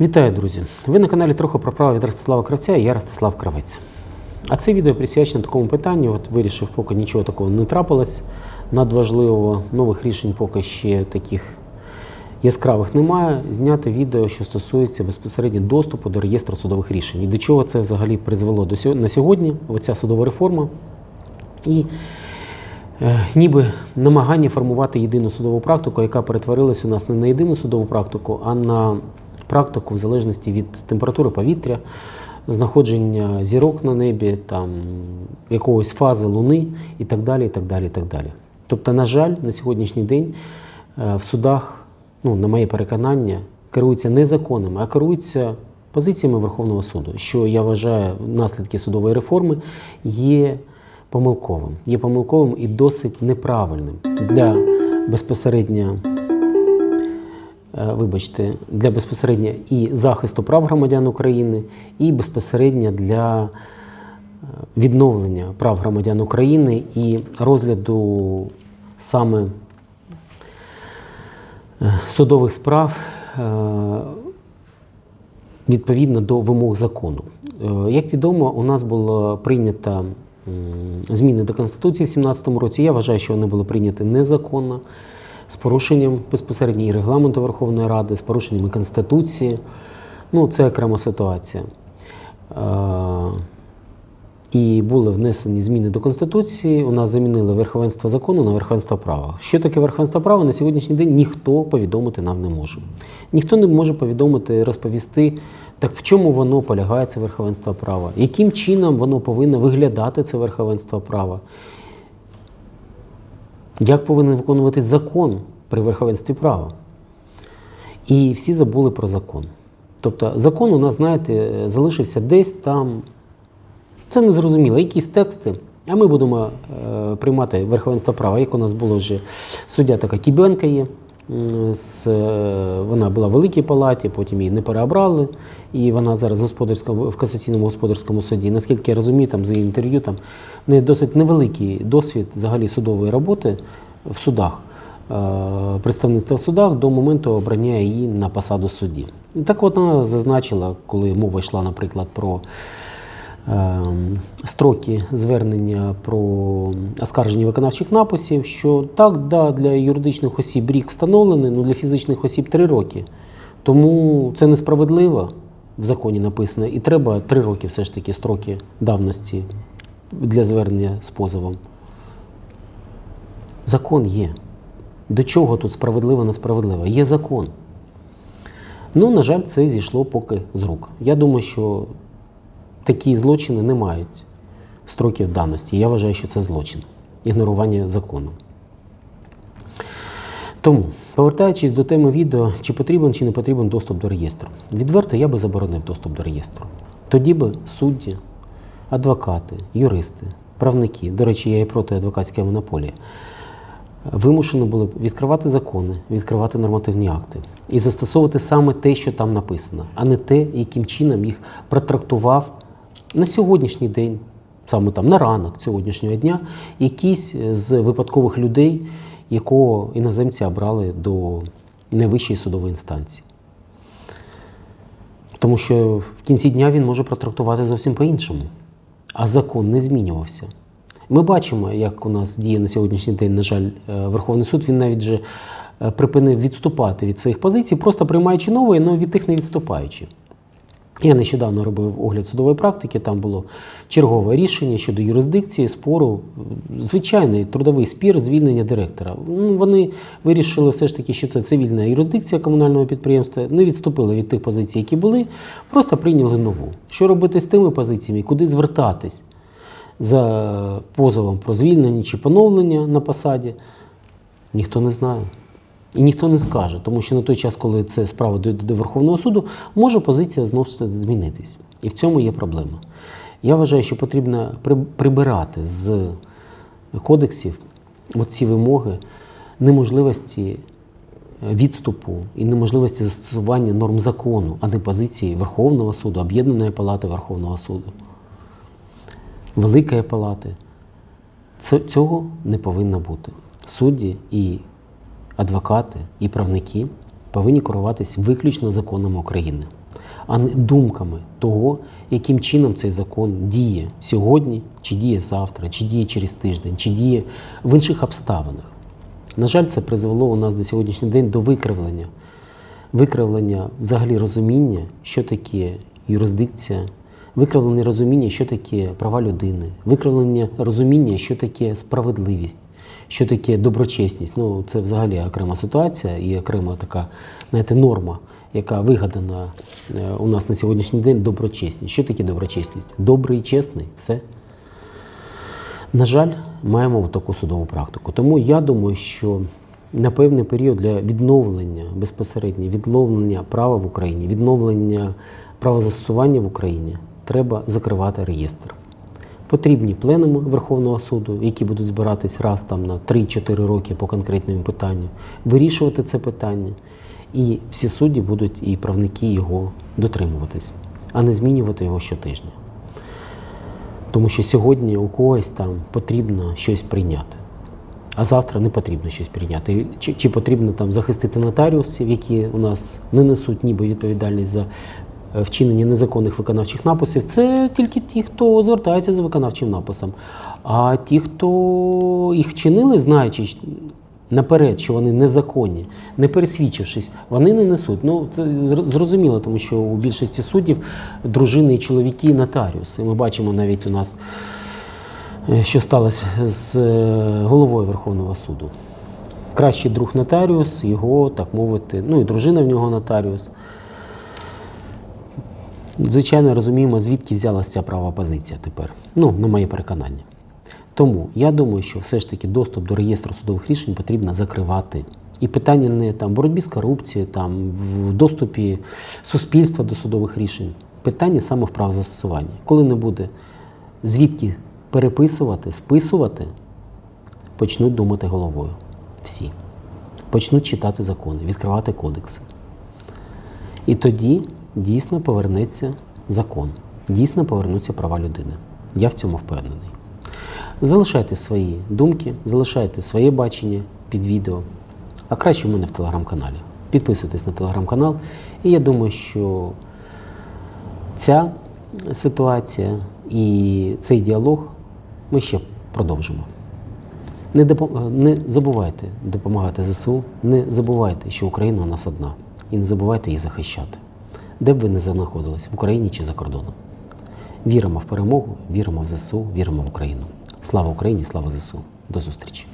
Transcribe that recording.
Вітаю, друзі! Ви на каналі трохи про право від Ростислава Кравця і я Ростислав Кравець. А це відео присвячено такому питанню. От вирішив, поки нічого такого не трапилось надважливого, нових рішень поки ще таких яскравих немає. Зняти відео, що стосується безпосередньо доступу до реєстру судових рішень. І до чого це взагалі призвело до на сьогодні? Оця судова реформа. І е, ніби намагання формувати єдину судову практику, яка перетворилась у нас не на єдину судову практику, а на практику в залежності від температури повітря, знаходження зірок на небі, там, якогось фази луни і так далі. і так далі, і так далі. Тобто, на жаль, на сьогоднішній день е, в судах, ну, на моє переконання, керуються не законами, а керуються позиціями Верховного суду, що я вважаю наслідки судової реформи є помилковим. Є помилковим і досить неправильним для безпосередньо, вибачте, для безпосередньо і захисту прав громадян України, і безпосередньо для е, відновлення прав громадян України і розгляду саме е, судових справ е, відповідно до вимог закону. Е, Як відомо, у нас було прийнято зміни до Конституції в 2017 році. Я вважаю, що вони були прийняті незаконно, з порушенням безпосередньо і регламенту Верховної Ради, з порушенням і Конституції. Ну, це окрема ситуація. Е, І були внесені зміни до Конституції. У нас замінили верховенство закону на верховенство права. Що таке верховенство права на сьогоднішній день ніхто повідомити нам не може. Ніхто не може повідомити, розповісти, так в чому воно полягає, це верховенство права, яким чином воно повинно виглядати це верховенство права, як повинен виконувати закон при верховенстві права. І всі забули про закон. Тобто закон у нас, знаєте, залишився десь там. Це не зрозуміло, якісь тексти. А ми будемо е, приймати верховенство права. Як у нас було вже суддя така Кібенка є. З, е, вона була в Великій Палаті, потім її не переобрали. І вона зараз в, в касаційному господарському суді. Наскільки я розумію, там з її інтерв'ю там в неї досить невеликий досвід взагалі судової роботи в судах. е, Представництва в судах до моменту обрання її на посаду судді. Так от вона зазначила, коли мова йшла, наприклад, про строки звернення про оскарження виконавчих написів, що так, да, для юридичних осіб рік встановлений, ну для фізичних осіб три роки. Тому це несправедливо в законі написано, і треба три роки все ж таки строки давності для звернення з позовом. Закон є. До чого тут справедливо, несправедливо? Є закон. Ну, на жаль, це зійшло поки з рук. Я думаю, що такі злочини не мають строків давності. Я вважаю, що це злочин ігнорування закону. Тому, повертаючись до теми відео, чи потрібен чи не потрібен доступ до реєстру. Відверто я би заборонив доступ до реєстру. Тоді би судді, адвокати, юристи, правники, до речі, я і проти адвокатської монополії, вимушені були б відкривати закони, відкривати нормативні акти і застосовувати саме те, що там написано, а не те, яким чином їх протрактував на сьогоднішній день, саме там на ранок сьогоднішнього дня, якийсь з випадкових людей, якого іноземці обрали до найвищої судової інстанції. Тому що в кінці дня він може протрактувати зовсім по-іншому. А закон не змінювався. Ми бачимо, як у нас діє на сьогоднішній день, на жаль, е, Верховний суд, він навіть вже е, припинив відступати від своїх позицій, просто приймаючи нові, але від тих не відступаючи. Я нещодавно робив огляд судової практики, там було чергове рішення щодо юрисдикції, спору, звичайний трудовий спір, звільнення директора. Ну, Вони вирішили все ж таки, що це цивільна юрисдикція комунального підприємства, не відступили від тих позицій, які були, просто прийняли нову. Що робити з тими позиціями, куди звертатись за позовом про звільнення чи поновлення на посаді, ніхто не знає. І ніхто не скаже, тому що на той час, коли це справа дійде до Верховного суду, може позиція знову змінитись. І в цьому є проблема. Я вважаю, що потрібно прибирати з кодексів ці вимоги неможливості е, відступу і неможливості застосування норм закону, а не позиції Верховного суду, Об'єднаної палати Верховного суду, Великої палати. Цього не повинно бути. Судді і адвокати і правники повинні керуватись виключно законами України. а не думками того, яким чином цей закон діє сьогодні, чи діє завтра, чи діє через тиждень, чи діє в інших обставинах. На жаль, це призвело у нас на сьогоднішній день до викривлення, викривлення взагалі розуміння, що таке юрисдикція, викривлення розуміння, що таке права людини, викривлення розуміння, що таке справедливість, що таке доброчесність. Ну, це взагалі окрема ситуація і окрема така, знаєте, норма, яка вигадана е, у нас на сьогоднішній день доброчесність. Що таке доброчесність? Добрий чесний, все. На жаль, маємо таку судову практику. Тому я думаю, що на певний період для відновлення безпосередньо відновлення права в Україні, відновлення правозастосування в Україні треба закривати реєстр. Потрібні пленуми Верховного суду, які будуть збиратись раз там на 3-4 роки по конкретному питанню, вирішувати це питання. І всі судді будуть і правники його дотримуватись, а не змінювати його щотижня. Тому що сьогодні у когось там потрібно щось прийняти, а завтра не потрібно щось прийняти. Чи, чи потрібно там захистити нотаріусів, які у нас не несуть ніби відповідальність за вчинення незаконних виконавчих написів, це тільки ті, хто звертається за виконавчим написом. А ті, хто їх вчинили, знаючи наперед, що вони незаконні, не пересвідчившись, вони не несуть. Ну це зрозуміло, тому що у більшості суддів дружини і чоловіки нотаріуси. Ми бачимо навіть у нас, е, що сталося з е, головою Верховного суду. Кращий друг нотаріус, його, так мовити, ну і дружина в нього нотаріус. Звичайно, розуміємо, звідки взялася ця права позиція тепер. Ну, на моє переконання. Тому я думаю, що все ж таки доступ до реєстру судових рішень потрібно закривати. І питання не там боротьбі з корупцією, там в доступі суспільства до судових рішень. Питання саме в правозастосуванні. Коли не буде звідки переписувати, списувати, почнуть думати головою. Всі. Почнуть читати закони, відкривати кодекси. І тоді дійсно повернеться закон, дійсно повернуться права людини. Я в цьому впевнений. Залишайте свої думки, залишайте своє бачення під відео, а краще в мене в телеграм-каналі. Підписуйтесь на телеграм-канал, і я думаю, що ця ситуація і цей діалог ми ще продовжимо. Не, допо- не забувайте допомагати ЗСУ, не забувайте, що Україна у нас одна. І не забувайте її захищати. Де б ви не знаходились, в Україні чи за кордоном. Віримо в перемогу, віримо в ЗСУ, віримо в Україну. Слава Україні, слава ЗСУ. До зустрічі!